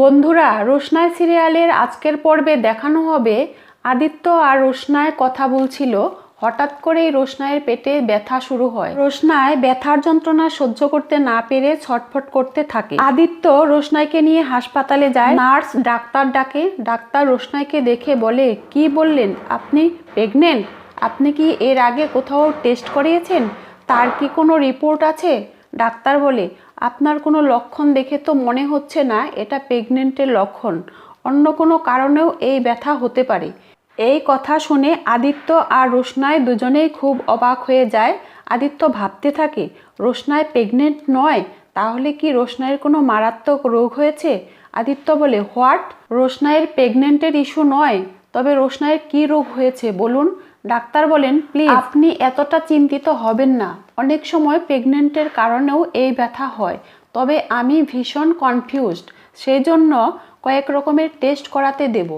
বন্ধুরা, রোশনাই সিরিয়ালের আজকের পর্বে দেখানো হবে আদিত্য আর রোশনায় কথা বলছিল। হঠাৎ করেই রোশনায়ের পেটে ব্যথা শুরু হয়। রোশনায় ব্যথার যন্ত্রণা সহ্য করতে না পেরে ছটফট করতে থাকে। আদিত্য রোশনাইকে নিয়ে হাসপাতালে যায়। নার্স ডাক্তার ডাকে। ডাক্তার রোশনাইকে দেখে বলে, কি বললেন? আপনি প্রেগনেন্ট? আপনি কি এর আগে কোথাও টেস্ট করিয়েছেন? তার কি কোনো রিপোর্ট আছে? ডাক্তার বলে আপনার কোনো লক্ষণ দেখে তো মনে হচ্ছে না, এটা প্রেগনেন্টের লক্ষণ। অন্য কোনো কারণেও এই ব্যথা হতে পারে। এই কথা শুনে আদিত্য আর রোশনায় দুজনেই খুব অবাক হয়ে যায়। আদিত্য ভাবতে থাকে রোশনায় প্রেগনেন্ট নয়, তাহলে কি রোশনাইয়ের কোনো মারাত্মক রোগ হয়েছে? আদিত্য বলে, হোয়াট? রোশনাইয়ের প্রেগনেন্টের ইস্যু নয়। তবে রোশনাইয়ের কি রোগ হয়েছে, বলুন? ডাক্তার বলেন প্লিজ আপনি এতটা চিন্তিত হবেন না। অনেক সময় প্রেগনেন্টের কারণেও এই ব্যথা হয়। তবে আমি ভীষণ কনফিউজড সেই জন্য কয়েক রকমের টেস্ট করাতে দেব।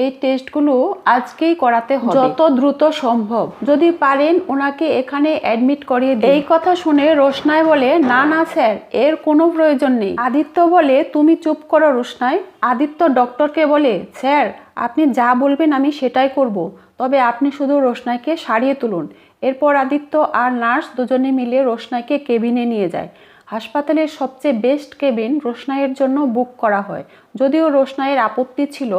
এই টেস্টগুলো আজকেই করাতে হবে। যত দ্রুত সম্ভব। যদি পারেন ওনাকে এখানে অ্যাডমিট করিয়ে দিন। এই কথা শুনে রোশনাই বলে না না স্যার এর কোনো প্রয়োজন নেই। আদিত্য বলে তুমি চুপ করো রোশনাই। আদিত্য ডক্টরকে বলে স্যার আপনি যা বলবেন আমি সেটাই করব। তবে আপনি শুধু রোশনাইকে সারিয়ে তুলুন। এরপর আদিত্য আর নার্স দুজনে মিলে রোশনাইকে কেবিনে নিয়ে যায়। হাসপাতালের সবচেয়ে বেস্ট কেবিন রোশনাইয়ের জন্য বুক করা হয়। যদিও রোশনাইয়ের আপত্তি ছিল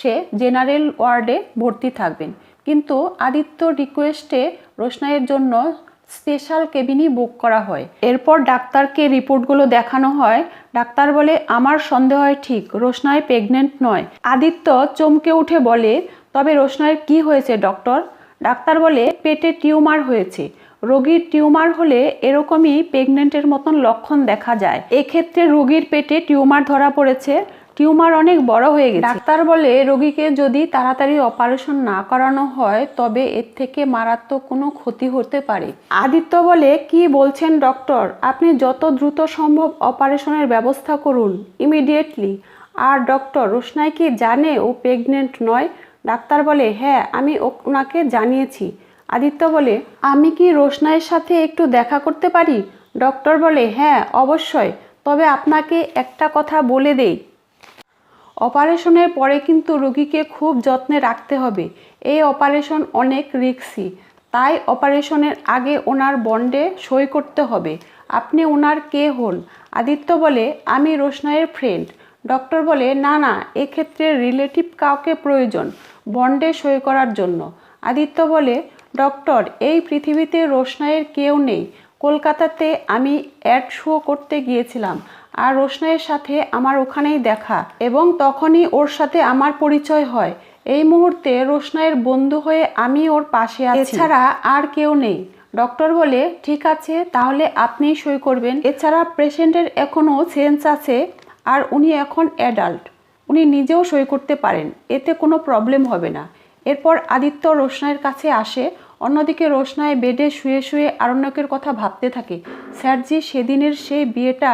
সে জেনারেল ওয়ার্ডে ভর্তি থাকবেন। কিন্তু আদিত্য রিকোয়েস্টে রোশনাইয়ের জন্য স্পেশাল কেবিনই বুক করা হয়। এরপর ডাক্তারকে রিপোর্টগুলো দেখানো হয়। ডাক্তার বলে, আমার সন্দেহ হয় ঠিক, রোশনাই প্রেগনেন্ট নয়। আদিত্য চমকে উঠে বলে, তবে রোশনাইয়ের কি হয়েছে, ডক্টর? ডাক্তার বলে, পেটে টিউমার হয়েছে। রোগীর টিউমার হলে এরকমই প্রেগনেন্টের মতন লক্ষণ দেখা যায়। এক্ষেত্রে রোগীর পেটে টিউমার ধরা পড়েছে। টিউমার অনেক বড় হয়ে গেছে। ডাক্তার বলে, রোগীকে যদি তাড়াতাড়ি অপারেশন না করানো হয়, তবে এর থেকে মারাত্মক কোনো ক্ষতি হতে পারে। আদিত্য বলে, কি বলছেন ডক্টর? আপনি যত দ্রুত সম্ভব অপারেশনের ব্যবস্থা করুন ইমিডিয়েটলি আর ডক্টর রোশনাই কি জানে ও প্রেগনেন্ট নয়? ডাক্তার বলে হ্যাঁ আমি ওনাকে জানিয়েছি। আদিত্য বলে, আমি কি রোশনাইয়ের সাথে একটু দেখা করতে পারি? ডক্টর বলে হ্যাঁ অবশ্যই, তবে আপনাকে একটা কথা বলে দেই। অপারেশনের পরে কিন্তু রোগীকে খুব যত্নে রাখতে হবে। এই অপারেশন অনেক রিক্সি, তাই অপারেশনের আগে ওনার বন্ডে সই করতে হবে। আপনি ওনার কে হন? আদিত্য বলে, আমি রোশনাইয়ের ফ্রেন্ড ডক্টর বলে, না না, এক্ষেত্রে রিলেটিভ কাউকে প্রয়োজন বন্ডে সই করার জন্য। আদিত্য বলে ডক্টর, এই পৃথিবীতে রোশনাইয়ের কেউ নেই। কলকাতাতে আমি অ্যাড শো করতে গিয়েছিলাম, আর রোশনাইয়ের সাথে আমার ওখানেই দেখা এবং তখনই ওর সাথে আমার পরিচয় হয়। এই মুহূর্তে রোশনাইয়ের বন্ধু হয়ে আমি ওর পাশে আছি। এছাড়া আর কেউ নেই। ডক্টর বলে, ঠিক আছে, তাহলে আপনিই সই করবেন। এছাড়া পেশেন্টের এখনও সেন্স আছে, আর উনি এখন অ্যাডাল্ট। উনি নিজেও সই করতে পারেন, এতে কোনো প্রবলেম হবে না। এরপর আদিত্য রোশনাইয়ের কাছে আসে। অন্যদিকে রোশনায় বেডে শুয়ে শুয়ে আরণ্যকের কথা ভাবতে থাকে। স্যারজি সেদিনের সেই বিয়েটা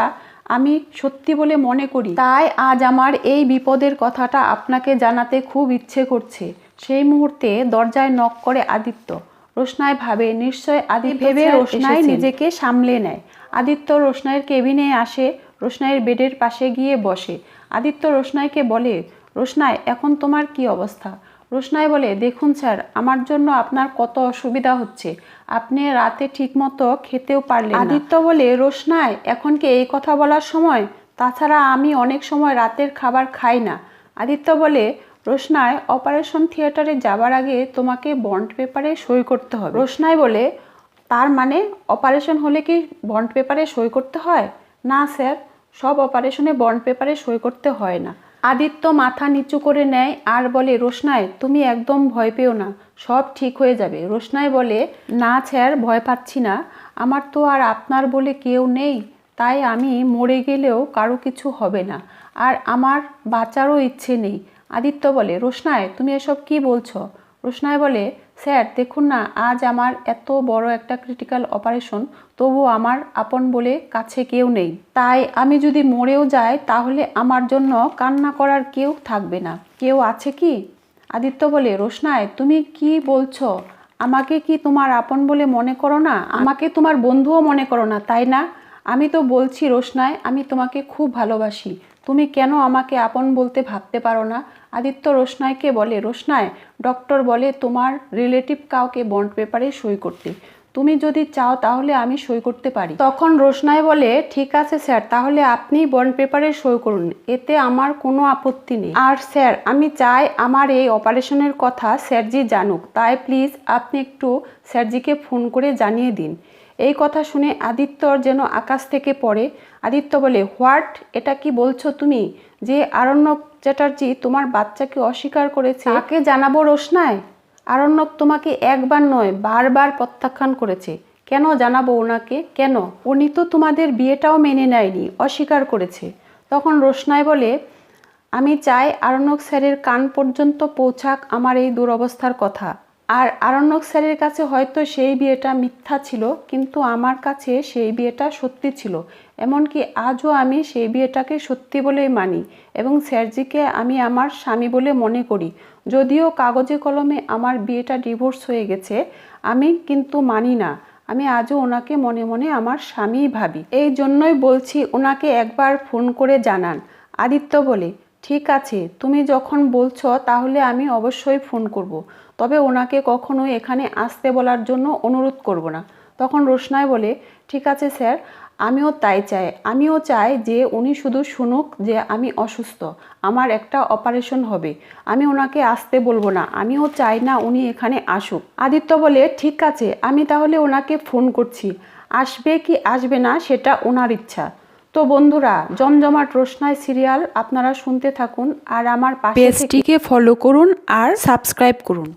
আমি সত্যি বলে মনে করি। তাই আজ আমার এই বিপদের কথাটা আপনাকে জানাতে খুব ইচ্ছে করছে। সেই মুহূর্তে দরজায় নক করে আদিত্য। রোশনায় ভাবে নিশ্চয় আদি ভেবে রোশনাই নিজেকে সামলে নেয়। আদিত্য রোশনাইয়ের কেবিনে আসে। রোশনাইয়ের বেডের পাশে গিয়ে বসে। আদিত্য রোশনাইকে বলে রোশনায় এখন তোমার কি অবস্থা? রোশনাই বলে, দেখুন স্যার, আমার জন্য আপনার কত অসুবিধা হচ্ছে। আপনি রাতে ঠিকমতো খেতেও পারলেন আদিত্য বলে, রোশনাই, এখন কি এই কথা বলার সময়? তাছাড়া আমি অনেক সময় রাতের খাবার খাই না। আদিত্য বলে, রোশনাই, অপারেশন থিয়েটারে যাবার আগে তোমাকে বন্ড পেপারে সই করতে হবে। রোশনাই বলে, তার মানে অপারেশন হলে কি বন্ড পেপারে সই করতে হয়? না স্যার, সব অপারেশনে বন্ড পেপারে সই করতে হয় না। আদিত্য মাথা নিচু করে নেয় আর বলে রোশনায় তুমি একদম ভয় পেও না, সব ঠিক হয়ে যাবে। রোশনায় বলে, না স্যার, ভয় পাচ্ছি না। আমার তো আর আপনার বলে কেউ নেই, তাই আমি মরে গেলেও কারও কিছু হবে না। আর আমার বাঁচারও ইচ্ছে নেই। আদিত্য বলে রোশনায় তুমি এসব কি বলছো? রোশনায় বলে স্যার, দেখুন না, আজ আমার এত বড় একটা ক্রিটিক্যাল অপারেশন তবু আমার আপন বলে কাছে কেউ নেই। তাই আমি যদি মরেও যাই, তাহলে আমার জন্য কান্না করার কেউ থাকবে না। কেউ আছে কি? আদিত্য বলে, রোশনায়, তুমি কি বলছো? আমাকে কি তোমার আপন বলে মনে করো না? আমাকে তোমার বন্ধুও মনে করো না, তাই না? আমি তো বলছি, রোশনায়, আমি তোমাকে খুব ভালোবাসি। তুমি কেন আমাকে আপন বলতে ভাবতে পারো না? আদিত্য রোশনাইকে বলে রোশনায় ডক্টর বলে তোমার রিলেটিভ কাউকে বন্ড পেপারে সই করতে। তুমি যদি চাও তাহলে আমি সই করতে পারি। তখন রোশনাই বলে, ঠিক আছে স্যার, তাহলে আপনি বন্ড পেপারে সই করুন। এতে আমার কোনো আপত্তি নেই। আর স্যার, আমি চাই আমার এই অপারেশনের কথা স্যারজি জানুক। তাই প্লিজ আপনি একটু স্যারজিকে ফোন করে জানিয়ে দিন। এই কথা শুনে আদিত্যর যেন আকাশ থেকে পড়ে। আদিত্য বলে, হোয়াট? এটা কি বলছো তুমি? যে আরণ্যক চ্যাটার্জি তোমার বাচ্চাকে অস্বীকার করেছে? তাকে জানাব রোশনায় আরণ্যক তোমাকে একবার নয়, বারবার প্রত্যাখ্যান করেছে। কেন জানাব ওনাকে? কেন? উনি তো তোমাদের বিয়েটাও মেনে নেয়নি, অস্বীকার করেছে। তখন রোশনায় বলে, আমি চাই আরণ্যক স্যারের কান পর্যন্ত পৌঁছাক আমার এই দুরবস্থার কথা। আর আরণ্যক স্যারের কাছে হয়তো সেই বিয়েটা মিথ্যা ছিল, কিন্তু আমার কাছে সেই বিয়েটা সত্যি ছিল। এমনকি আজও আমি সেই বিয়েটাকে সত্যি বলেই মানি এবং স্যারজিকে আমি আমার স্বামী বলে মনে করি। যদিও কাগজে কলমে আমার বিয়েটা ডিভোর্স হয়ে গেছে, আমি কিন্তু মানি না। আমি আজও ওনাকে মনে মনে আমার স্বামীই ভাবি। এই জন্যই বলছি ওনাকে একবার ফোন করে জানান। আদিত্য বলে ঠিক আছে, তুমি যখন বলছো তাহলে আমি অবশ্যই ফোন করব। তবে ওনাকে কখনো এখানে আসতে বলার জন্য অনুরোধ করব না। তখন রোশনাই বলে, ঠিক আছে স্যার, আমিও তাই চাই। আমিও চাই যে উনি শুধু শুনুক যে আমি অসুস্থ। আমার একটা অপারেশন হবে। আমি ওনাকে আসতে বলব না। আমিও চাই না উনি এখানে আসুক। আদিত্য বলে, ঠিক আছে, আমি তাহলে ওনাকে ফোন করছি। আসবে কি আসবে না সেটা ওনার ইচ্ছা। তো বন্ধুরা, জমজমাট রোশনায় সিরিয়াল আপনারা শুনতে থাকুন আর আমার পেজটিকে ফলো করুন আর সাবস্ক্রাইব করুন।